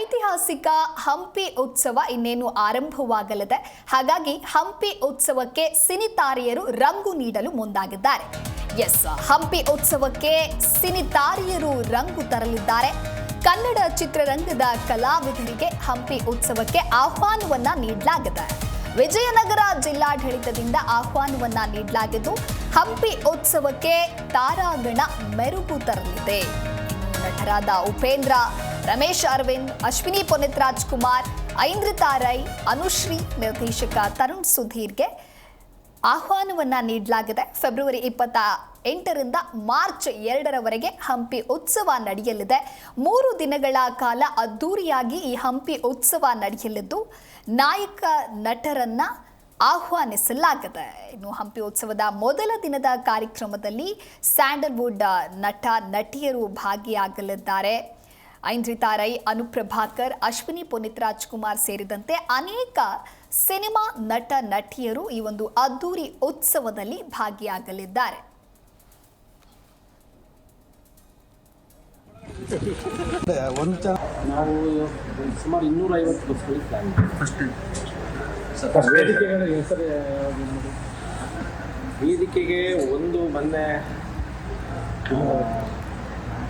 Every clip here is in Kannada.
ಐತಿಹಾಸಿಕ ಹಂಪಿ ಉತ್ಸವ ಇನ್ನೇನು ಆರಂಭವಾಗಲಿದೆ. ಹಾಗಾಗಿ ಹಂಪಿ ಉತ್ಸವಕ್ಕೆ ಸಿನಿತಾರಿಯರು ರಂಗು ನೀಡಲು ಮುಂದಾಗಿದ್ದಾರೆ. ಎಸ್, ಹಂಪಿ ಉತ್ಸವಕ್ಕೆ ಸಿನಿತಾರಿಯರು ರಂಗು ತರಲಿದ್ದಾರೆ. ಕನ್ನಡ ಚಿತ್ರರಂಗದ ಕಲಾವಿದರಿಗೆ ಹಂಪಿ ಉತ್ಸವಕ್ಕೆ ಆಹ್ವಾನವನ್ನ ನೀಡಲಾಗಿದೆ. ವಿಜಯನಗರ ಜಿಲ್ಲಾಡಳಿತದಿಂದ ಆಹ್ವಾನವನ್ನ ನೀಡಲಾಗಿದ್ದು, ಹಂಪಿ ಉತ್ಸವಕ್ಕೆ ತಾರಾಗಣ ಮೆರುಗು ತರಲಿದೆ. ನಟರಾದ ಉಪೇಂದ್ರ ರಮೇಶ್ ಅರವಿಂದ್, ಅಶ್ವಿನಿ ಪುನೀತ್ ರಾಜ್ಕುಮಾರ್, ಐಂದ್ರಿತಾ ರೈ, ಅನುಶ್ರೀ, ನಿರ್ದೇಶಕ ತರುಣ್ ಸುಧೀರ್ಗೆ ಆಹ್ವಾನವನ್ನ ನೀಡಲಾಗಿದೆ. ಫೆಬ್ರವರಿ ಇಪ್ಪತ್ತ ಎಂಟರಿಂದ ಮಾರ್ಚ್ ಎರಡರವರೆಗೆ ಹಂಪಿ ಉತ್ಸವ ನಡೆಯಲಿದೆ. ಮೂರು ದಿನಗಳ ಕಾಲ ಅದ್ದೂರಿಯಾಗಿ ಈ ಹಂಪಿ ಉತ್ಸವ ನಡೆಯಲಿದ್ದು, ನಾಯಕ ನಟರನ್ನ ಆಹ್ವಾನಿಸಲಾಗಿದೆ. ಇನ್ನು ಹಂಪಿ ಉತ್ಸವದ ಮೊದಲ ದಿನದ ಕಾರ್ಯಕ್ರಮದಲ್ಲಿ ಸ್ಯಾಂಡಲ್ವುಡ್ ನಟ, ನಟಿಯರು ಭಾಗಿಯಾಗಲಿದ್ದಾರೆ. ಐಂದ್ರಿತಾ ರೈ ಅನುಪ್ರಭಾಕರ್ ಅಶ್ವಿನಿ ಪುನೀತ್ ರಾಜ್ಕುಮಾರ್ ಸೇರಿದಂತೆ ಅನೇಕ ಸಿನಿಮಾ ನಟ ನಟಿಯರು ಈ ಒಂದು ಅದ್ದೂರಿ ಉತ್ಸವದಲ್ಲಿ ಭಾಗಿಯಾಗಲಿದ್ದಾರೆ. ನಾವು ಸುಮಾರು ಇನ್ನೂರ ಐವತ್ತು ವೇದಿಕೆಗೆ ಒಂದು ಮೊನ್ನೆ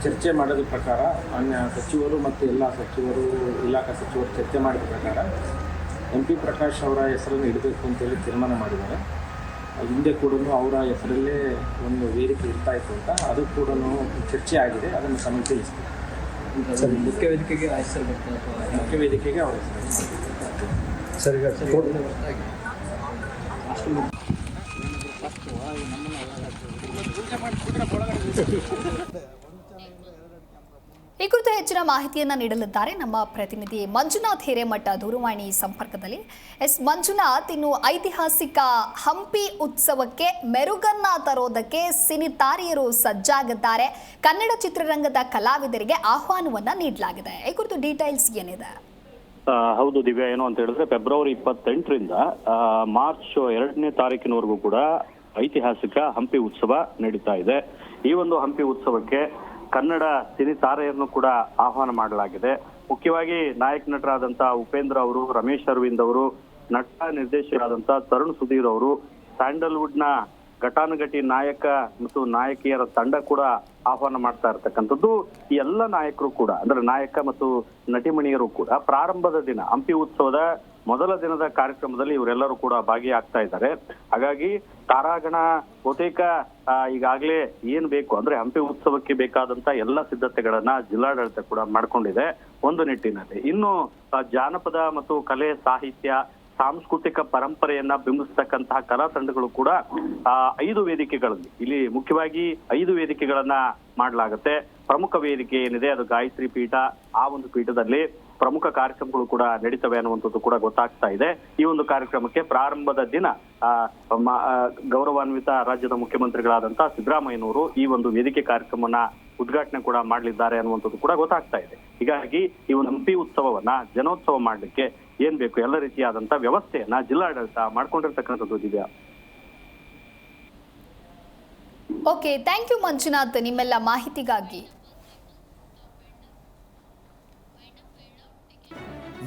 ಚರ್ಚೆ ಮಾಡಿದ ಪ್ರಕಾರ ಅನ್ಯ ಸಚಿವರು ಮತ್ತು ಎಲ್ಲ ಸಚಿವರು ಇಲಾಖಾ ಸಚಿವರು ಚರ್ಚೆ ಮಾಡಿದ ಪ್ರಕಾರ ಎಂ ಪಿ ಪ್ರಕಾಶ್ ಅವರ ಹೆಸರನ್ನು ಇಡಬೇಕು ಅಂತೇಳಿ ತೀರ್ಮಾನ ಮಾಡಿದ್ದಾರೆ. ಹಿಂದೆ ಕೂಡ ಅವರ ಹೆಸರಲ್ಲೇ ಒಂದು ವೇದಿಕೆ ಇರ್ತಾ ಇತ್ತು ಅಂತ ಅದು ಕೂಡ ಚರ್ಚೆ ಆಗಿದೆ ಅದನ್ನು ತಮಗೆ ತಿಳಿಸ್ತೀವಿ ಸರಿ. ಮುಖ್ಯ ವೇದಿಕೆಗೆ ಮುಖ್ಯ ವೇದಿಕೆಗೆ ಅವರ ಹೆಸರು. ಸರಿ ಸರಿ. ಈ ಕುರಿತು ಹೆಚ್ಚಿನ ಮಾಹಿತಿಯನ್ನು ನೀಡಲಿದ್ದಾರೆ ನಮ್ಮ ಪ್ರತಿನಿಧಿ ಮಂಜುನಾಥ್ ಹಿರೇಮಠ ದೂರವಾಣಿ ಸಂಪರ್ಕದಲ್ಲಿ. ಎಸ್, ಮಂಜುನಾಥ್, ಇನ್ನು ಐತಿಹಾಸಿಕ ಹಂಪಿ ಉತ್ಸವಕ್ಕೆ ಮೆರುಗನ್ನ ತರೋದಕ್ಕೆ ಸಿನಿತಾರಿಯರು ಸಜ್ಜಾಗಿದ್ದಾರೆ. ಕನ್ನಡ ಚಿತ್ರರಂಗದ ಕಲಾವಿದರಿಗೆ ಆಹ್ವಾನವನ್ನ ನೀಡಲಾಗಿದೆ. ಈ ಕುರಿತು ಡೀಟೇಲ್ಸ್ ಏನಿದೆ? ಹೌದು ದಿವ್ಯಾ, ಏನು ಅಂತ ಹೇಳಿದ್ರೆ ಫೆಬ್ರವರಿ ಇಪ್ಪತ್ತೆಂಟರಿಂದ ಮಾರ್ಚ್ ಎರಡನೇ ತಾರೀಕಿನವರೆಗೂ ಕೂಡ ಐತಿಹಾಸಿಕ ಹಂಪಿ ಉತ್ಸವ ನಡೀತಾ ಇದೆ. ಈ ಒಂದು ಹಂಪಿ ಉತ್ಸವಕ್ಕೆ ಕನ್ನಡ ಸಿನಿ ತಾರೆಯನ್ನು ಕೂಡ ಆಹ್ವಾನ ಮಾಡಲಾಗಿದೆ. ಮುಖ್ಯವಾಗಿ ನಾಯಕ ನಟರಾದಂತ ಉಪೇಂದ್ರ ಅವರು, ರಮೇಶ್ ಅರವಿಂದ್ ಅವರು, ನಟ ನಿರ್ದೇಶಕರಾದಂತ ತರುಣ್ ಸುಧೀರ್ ಅವರು ಸ್ಯಾಂಡಲ್ವುಡ್ನ ಘಟಾನುಘಟಿ ನಾಯಕ ಮತ್ತು ನಾಯಕಿಯರ ತಂಡ ಕೂಡ ಆಹ್ವಾನ ಮಾಡ್ತಾ ಇರ್ತಕ್ಕಂಥದ್ದು. ಈ ಎಲ್ಲ ನಾಯಕರು ಕೂಡ, ಅಂದ್ರೆ ನಾಯಕ ಮತ್ತು ನಟಿಮಣಿಯರು ಕೂಡ, ಪ್ರಾರಂಭದ ದಿನ, ಹಂಪಿ ಉತ್ಸವದ ಮೊದಲ ದಿನದ ಕಾರ್ಯಕ್ರಮದಲ್ಲಿ ಇವರೆಲ್ಲರೂ ಕೂಡ ಭಾಗಿಯಾಗ್ತಾ ಇದ್ದಾರೆ. ಹಾಗಾಗಿ ತಾರಾಗಣ ಬಹುತೇಕ ಈಗಾಗಲೇ ಏನ್ ಬೇಕು ಅಂದ್ರೆ ಹಂಪಿ ಉತ್ಸವಕ್ಕೆ ಬೇಕಾದಂತ ಎಲ್ಲ ಸಿದ್ಧತೆಗಳನ್ನ ಜಿಲ್ಲಾಡಳಿತ ಕೂಡ ಮಾಡ್ಕೊಂಡಿದೆ ಒಂದು ನಿಟ್ಟಿನಲ್ಲಿ. ಇನ್ನು ಜಾನಪದ ಮತ್ತು ಕಲೆ, ಸಾಹಿತ್ಯ, ಸಾಂಸ್ಕೃತಿಕ ಪರಂಪರೆಯನ್ನ ಬಿಂಬಿಸ್ತಕ್ಕಂತಹ ಕಲಾ ತಂಡಗಳು ಕೂಡ ಐದು ವೇದಿಕೆಗಳಲ್ಲಿ, ಇಲ್ಲಿ ಮುಖ್ಯವಾಗಿ ಐದು ವೇದಿಕೆಗಳನ್ನ ಮಾಡಲಾಗುತ್ತೆ. ಪ್ರಮುಖ ವೇದಿಕೆ ಏನಿದೆ ಅದು ಗಾಯತ್ರಿ ಪೀಠ, ಆ ಒಂದು ಪೀಠದಲ್ಲಿ ಪ್ರಮುಖ ಕಾರ್ಯಕ್ರಮಗಳು ಕೂಡ ನಡೀತವೆ ಅನ್ನುವಂಥದ್ದು ಕೂಡ ಗೊತ್ತಾಗ್ತಾ ಇದೆ. ಈ ಒಂದು ಕಾರ್ಯಕ್ರಮಕ್ಕೆ ಪ್ರಾರಂಭದ ದಿನ ಗೌರವಾನ್ವಿತ ರಾಜ್ಯದ ಮುಖ್ಯಮಂತ್ರಿಗಳಾದಂತಹ ಸಿದ್ದರಾಮಯ್ಯನವರು ಈ ಒಂದು ವೇದಿಕೆ ಕಾರ್ಯಕ್ರಮವನ್ನ ಉದ್ಘಾಟನೆ ಕೂಡ ಮಾಡಲಿದ್ದಾರೆ ಅನ್ನುವಂಥದ್ದು ಕೂಡ ಗೊತ್ತಾಗ್ತಾ ಇದೆ. ಹೀಗಾಗಿ ಈ ಒಂದು ಹಂಪಿ ಉತ್ಸವವನ್ನ, ಜನೋತ್ಸವ ಮಾಡಲಿಕ್ಕೆ ಏನ್ ಬೇಕು, ಎಲ್ಲ ರೀತಿಯಾದಂತಹ ವ್ಯವಸ್ಥೆಯನ್ನ ಜಿಲ್ಲಾಡಳಿತ ಮಾಡ್ಕೊಂಡಿರ್ತಕ್ಕಂಥದ್ದು Divya okay thank you Manjunath, ನಿಮ್ಮೆಲ್ಲ ಮಾಹಿತಿಗಾಗಿ.